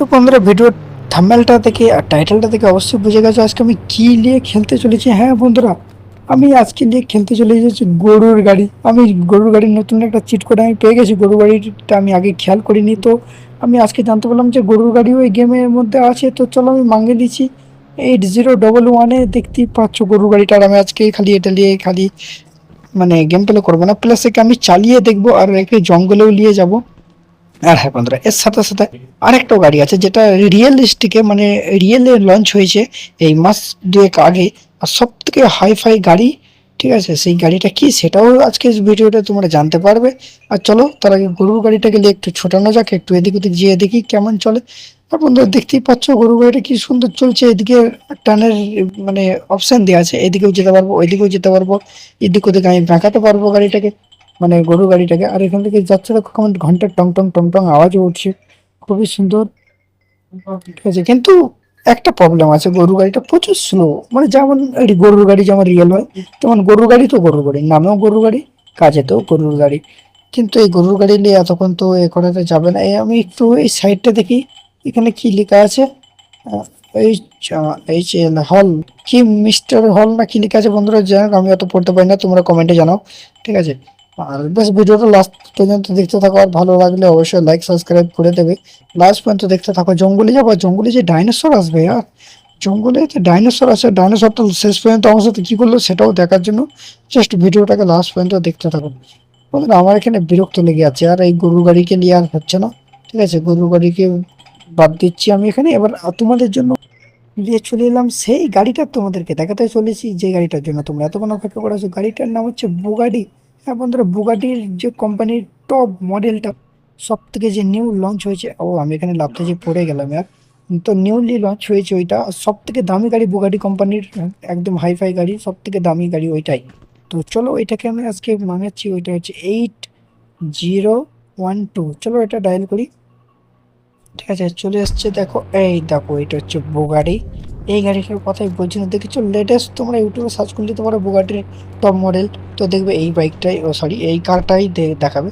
তো বন্ধুরা ভিডিওর থাম্বেলটা থেকে আর টাইটেলটা থেকে অবশ্যই বুঝে গেছো আজকে আমি কি নিয়ে খেলতে চলেছি। হ্যাঁ বন্ধুরা, আমি আজকে নিয়ে খেলতে চলে এসেছি গরুর গাড়ি। আমি গরুর গাড়ির নতুন একটা চিট কোড আমি পেয়ে গেছি। গরুর গাড়িটা আমি আগে খেয়াল করিনি, তো আমি আজকে জানতে পারলাম যে গরুর গাড়িও এই গেমের মধ্যে আছে। তো চলো আমি মাঙ্গে দিচ্ছি। এইট জিরো ডবল ওয়ানে দেখতেই পাচ্ছ গরুর গাড়িটা আর আমি আজকে খালি এটা নিয়ে খালি মানে গেম প্লে করব না। প্লাস একে আমি চালিয়ে দেখব আর একে জঙ্গলেও নিয়ে যাব। আর হ্যাঁ বন্ধুরা, এর সাথে সাথে আরেকটাও গাড়ি আছে যেটা রিয়েলিস্টিকে মানে রিয়েলে লঞ্চ হয়েছে এই মাস দুয়েক আগে। আর সব থেকে হাইফাই গাড়ি, ঠিক আছে, সেই গাড়িটা কি সেটাও আজকে ভিডিওটা তোমরা জানতে পারবে। আর চলো, তার আগে গরুর গাড়িটাকে নিয়ে একটু ছোটানো যাক, একটু এদিক ওদিক যেয়ে দেখি কেমন চলে। আর বন্ধুরা, দেখতেই পাচ্ছ গরুর গাড়িটা কি সুন্দর চলছে, এদিকে টানের মানে অপশন দেওয়া আছে, এদিকেও যেতে পারব, ওইদিকেও যেতে পারব, এদিক ওদিকে আমি বাঁকাতে পারব গাড়িটাকে। মানে গরু গাড়িটাকে। আর এখান থেকে যাচ্ছে দেখো কেমন ঘণ্টার টং টং টং টং আওয়াজও উঠছে। খুবই সুন্দর। ঠিক আছে, কিন্তু একটা প্রবলেম আছে গরু গাড়িটা প্রচুর স্লো মানে যেমন গরুর গাড়ি যেমন রিয়েল হয়, তেমন গরুর গাড়ি তো গরুর গাড়ি, নামেও গরুর গাড়ি কাজে তো গরুর গাড়ি। কিন্তু এই গরুর গাড়ি নিয়ে এতক্ষণ তো এ করাতে যাবে না। এই আমি একটু এই সাইডটা দেখি, এখানে কি লেখা আছে? এই এই হল, কি মিস্টার হল না কি লেখা আছে বন্ধুরা? জানো, আমি অত পড়তে পারি না, তোমরা কমেন্টে জানাও। ঠিক আছে আর বেশ ভিডিওটা লাস্ট পর্যন্ত দেখতে থাকো, আর ভালো লাগলে অবশ্যই লাইক সাবস্ক্রাইব করে দেবে। লাস্ট পর্যন্ত দেখতে থাকো, জঙ্গলে যাব জঙ্গলে যে ডাইনোসর আসবে, আর জঙ্গলে যে ডাইনোসর আছে ডাইনোসরটা শেষ পর্যন্ত আমার সাথে কী করল সেটাও দেখার জন্য জাস্ট ভিডিওটাকে লাস্ট পর্যন্ত দেখতে থাকো। বন্ধুরা, আমার এখানে বিরক্ত লেগে আছে, আর এই গরু গাড়িকে নিয়ে আর হচ্ছে না, ঠিক আছে? গরু গাড়িকে বাদ দিচ্ছি আমি এখানে। এবার তোমাদের জন্য নিয়ে চলে এলাম সেই গাড়িটা তোমাদেরকে দেখাতে চলেছি, যে গাড়িটার জন্য তোমরা এতক্ষণ অপেক্ষা করেছ। গাড়িটার নাম হচ্ছে বুগাডি হ্যাঁ বন্ধুরা বুগাটির যে কোম্পানির টপ মডেলটা সব থেকে যে নিউ লঞ্চ হয়েছে, ও আমি এখানে লাভতে যে পড়ে গেলাম আর তো নিউলি লঞ্চ হয়েছে ওইটা সব থেকে দামি গাড়ি বুগাটি কোম্পানির একদম হাইফাই গাড়ি সব থেকে দামি গাড়ি ওইটাই। তো চলো ওইটাকে আমি আজকে মানাচ্ছি ওইটা হচ্ছে এইট জিরো ওয়ান টু চলো এটা ডায়াল করি। ঠিক আছে, চলে এসছে, দেখো, এই দেখো, এটা হচ্ছে বুগাড়ি এই গাড়িটার কথাই বলছি না, দেখেছ? লেটেস্ট তোমরা ইউটিউবে সার্চ করলে নিতে পারো বুগাটির টপ মডেল তো দেখবে এই বাইকটাই, ও সরি এই কারটাই দেখাবে।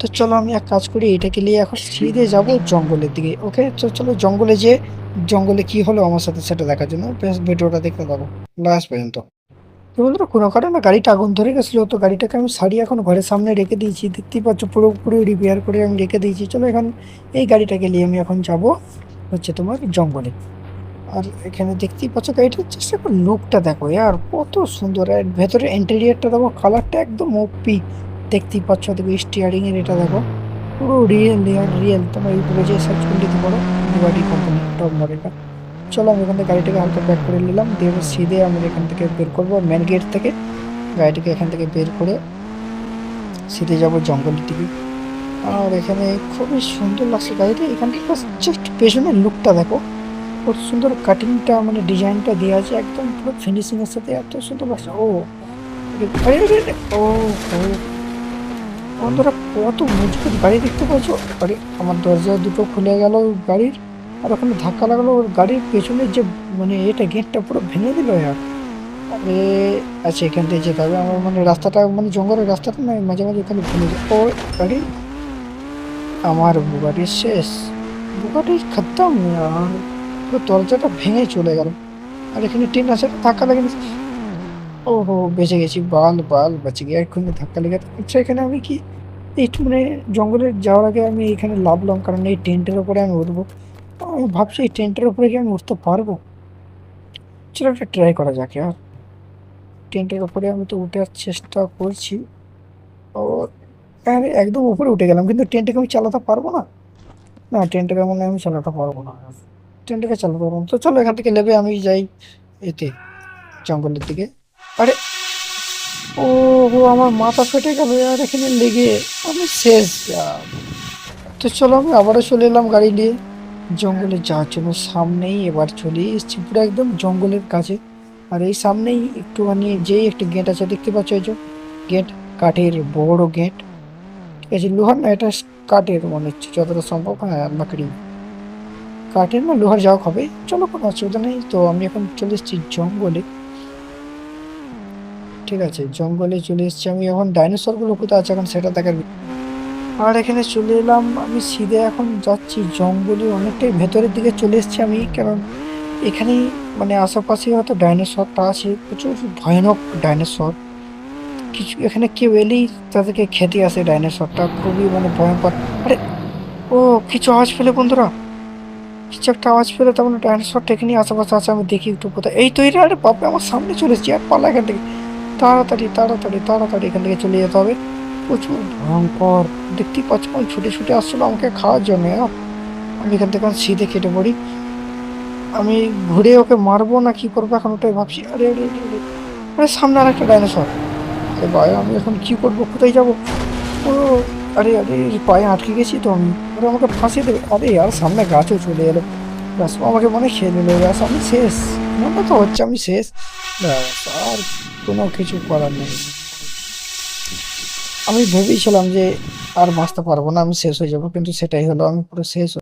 তো চলো আমি এক কাজ করি, এটাকে নিয়ে এখন সিধে যাব জঙ্গলের দিকে ওকে তো চলো জঙ্গলে যে জঙ্গলে কি হলো আমার সাথে সেটা দেখার জন্য, বেশ ভিডিওটা দেখতে থাকো, লাস্ট পর্যন্ত। তো বন্ধুরা, কোনো কারণে গাড়িটা আগুন ধরে গেছিল, তো গাড়িটাকে আমি সারি এখন ঘরের সামনে রেখে দিয়েছি, দেখতেই পাচ্ছ পুরোপুরি রিপেয়ার করে আমি রেখে দিয়েছি। চলো এখন এই গাড়িটাকে নিয়ে আমি এখন যাব, হচ্ছে তোমার জঙ্গলে। আর এখানে দেখতেই পাচ্ছ গাড়িটার জাস্ট একবার লুকটা দেখো আর কত সুন্দর। আর ভেতরে ইন্টেরিয়ারটা দেখো কালারটা একদম ওপি দেখতেই পাচ্ছ, দেখো স্টিয়ারিং এর এটা দেখো। পুরো রিয়েল রিয়েল রিয়েল তোমার ইউটিউবে যে সার্চ করে দিতে পারো বুগাটি কোম্পানি টপ মডেলটা চলো আমি এখান থেকে গাড়িটাকে হালকা ব্যাক করে নিলাম, দিয়ে সিধে আমি এখান থেকে বের করব মেন গেট থেকে। গাড়িটাকে এখান থেকে বের করে সিধে যাব জঙ্গলের দিকে। আর এখানে খুবই সুন্দর লাগছে গাড়িটা এখান থেকে জাস্ট পেছনের লুকটা দেখো। কত সুন্দর কাটিংটা মানে ডিজাইনটা দেওয়া আছে, একদম পুরো ফিনিশিং এর সাথে এত সুন্দর লাগছে ও ও ও, বন্ধুরা কত মজবুত গাড়ি দেখতে পাচ্ছ? আরে, আমার দরজা দুটো খুলে গেল গাড়ির, আর ওখানে ধাক্কা লাগল ওর গাড়ির পেছনের যে মানে এটা গেটটা পুরো ভেঙে দিল আর আচ্ছা এখান থেকে যেতে হবে, আমার মানে রাস্তাটা মানে জঙ্গলের রাস্তাটা না মাঝে মাঝে এখানে ভেঙে যায়। ও, গাড়ি? আমার বুগাটির শেষ বুগাটির খতম আর পুরো দরজাটা ভেঙে চলে গেল। আর এখানে টিন আছে, ধাক্কা লেগে ও হো বেঁচে গেছি। বাল বাল, বেঁচে গিয়ে এক্ষুনি ধাক্কা লেগে আচ্ছা এখানে আমি কি একটু মানে জঙ্গলে যাওয়ার আগে আমি এখানে লাভলাম কারণ এই টেন্টের ওপরে আমি উঠবো। আমি ভাবছি এই টেন্টের উপরে কি আমি উঠতে পারব। চলো একটা ট্রাই করা যাক আর। টেন্টের উপরে আমি তো উঠার চেষ্টা করছি। ও, আরে, একদম উপরে উঠে গেলাম, কিন্তু টেন্টটাকে আমি চালাতে পারব না? না, টেন্টটাকে মনে আমি চালাতে পারব না। টেন্টটাকে চালাতে পারব না তো চলো এখান থেকে নেবে, আমি যাই এতে জঙ্গলের দিকে। আরে! ও হো আমার মাথা ফেটে গেল আর এখানে লেগে। আমি শেষ। তো চলো আমি আবারও চলে এলাম গাড়ি নিয়ে। জঙ্গলে যাওয়ার জন্য সামনেই এবার চলে এসেছি, পুরো একদম জঙ্গলের কাছে। আর এই সামনেই একটুখানি যেই একটা গেট আছে, দেখতে পাচ্ছ এই যে গেট, কাঠের বড় গেট। ঠিক আছে লোহার না, এটা কাঠের মনে হচ্ছে, যতটা সম্ভব। হ্যাঁ লাকড়ি কাঠের না লোহার যাওয়া হবে। চলো, কোনো অসুবিধা নেই। তো আমি এখন চলে এসেছি জঙ্গলে। ঠিক আছে, জঙ্গলে চলে এসেছি আমি। এখন ডাইনোসরগুলো কোথায় আছে এখন সেটা দেখার আর এখানে চলে এলাম আমি সিধে। এখন যাচ্ছি জঙ্গলের অনেকটাই ভেতরের দিকে চলে এসেছি আমি, কারণ এখানেই মানে আশেপাশে হয়তো ডাইনোসরটা আছে। প্রচুর ভয়ানক ডাইনোসর। কিছু এখানে কেউ এলেই তাদেরকে খেতে আসে, ডাইনোসরটা। খুবই মানে ভয়ঙ্কর। আরে, ও, কিছু আওয়াজ পেলে বন্ধুরা। কিছু একটা আওয়াজ পেলে তার মানে ডাইনোসরটা এখানে আশেপাশে আছে আমি দেখি একটু কোথায়। এই তো এরা আরে বাপরে আমার সামনে চলে এসেছি আর পালা এখান থেকে। তাড়াতাড়ি তাড়াতাড়ি তাড়াতাড়ি এখান থেকে চলে যেতে হবে। প্রচুর ভয়ঙ্কর। দেখতেই পাচ্ছি আমি ছুটে ছুটে আসছিল আমাকে খাওয়ার জন্য আহ। আমি এখান থেকে সিধে কেটে পড়ি। আমি ঘুরে ওকে মারবো না কি করব এখন ওটাই ভাবছি। আরে আরে আরে, আরে। আরে সামনে আর একটা ডাইনোসর আরে ভাই আমি এখন কি করব কোথায় যাব? ও আরে আরে পায়ে আটকে গেছি তো আমি। ওরা আমাকে ফাঁসিয়ে দেবে। আরে আর সামনে গাছও চলে এলো। ব্যাস আমাকে মনে খেয়ে নিল। ব্যাস আমি শেষ। মনে তো হচ্ছে আমি শেষ। ব্যাস আর কোনো কিছু করার নেই। আমি ভেবেছিলাম যে আর বাঁচতে পারব না, আমি শেষ হয়ে যাব, কিন্তু সেটাই হলো, আমি পুরো শেষ